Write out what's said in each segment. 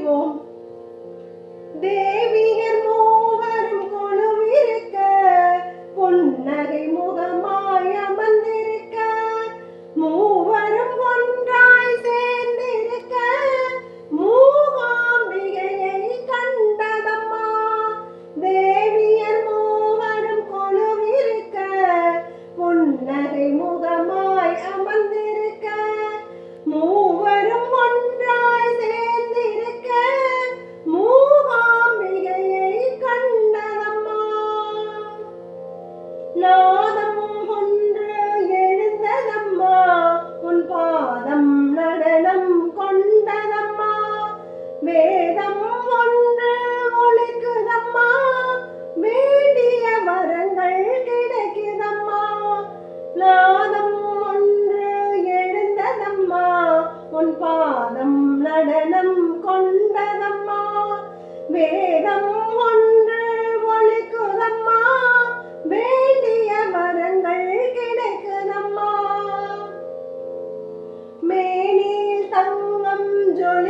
Diego. நாதம் ஒன்று எழுந்ததம்மா. உன் பாதம் நடனம் கொண்டதம்மா. வேதம் ஒன்று ஒழிக்குதம்மா. வேண்டிய வரங்கள் கிடைக்குதம்மா. நாதம் ஒன்று எழுந்ததம்மா. உன் பாதம் நடனம் கொண்டதம்மா. வேதம்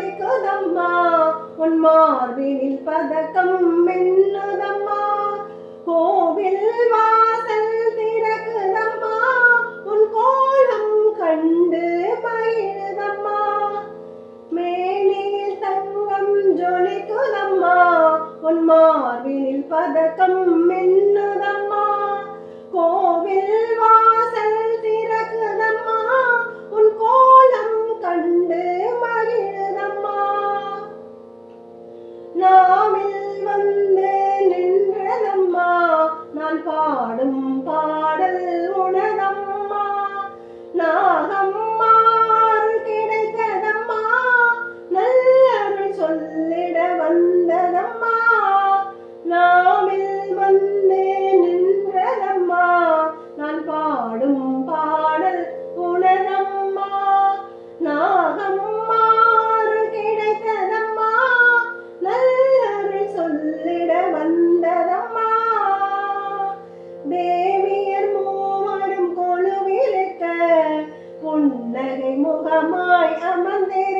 ஜொலிக்குதம்மா உன் மார்பினில் பதக்கம் மின்னுதம்மா. கோவில் வாசல் திறக்குதம்மா. உன் கோலம் கண்டு மகிழுதம்மா. மேனில் தங்கம் ஜொலிக்குதம்மா. உன் மார்பினில் பதக்கம் மின்னுதம்மா. முகமாய் அமர்ந்திருக்க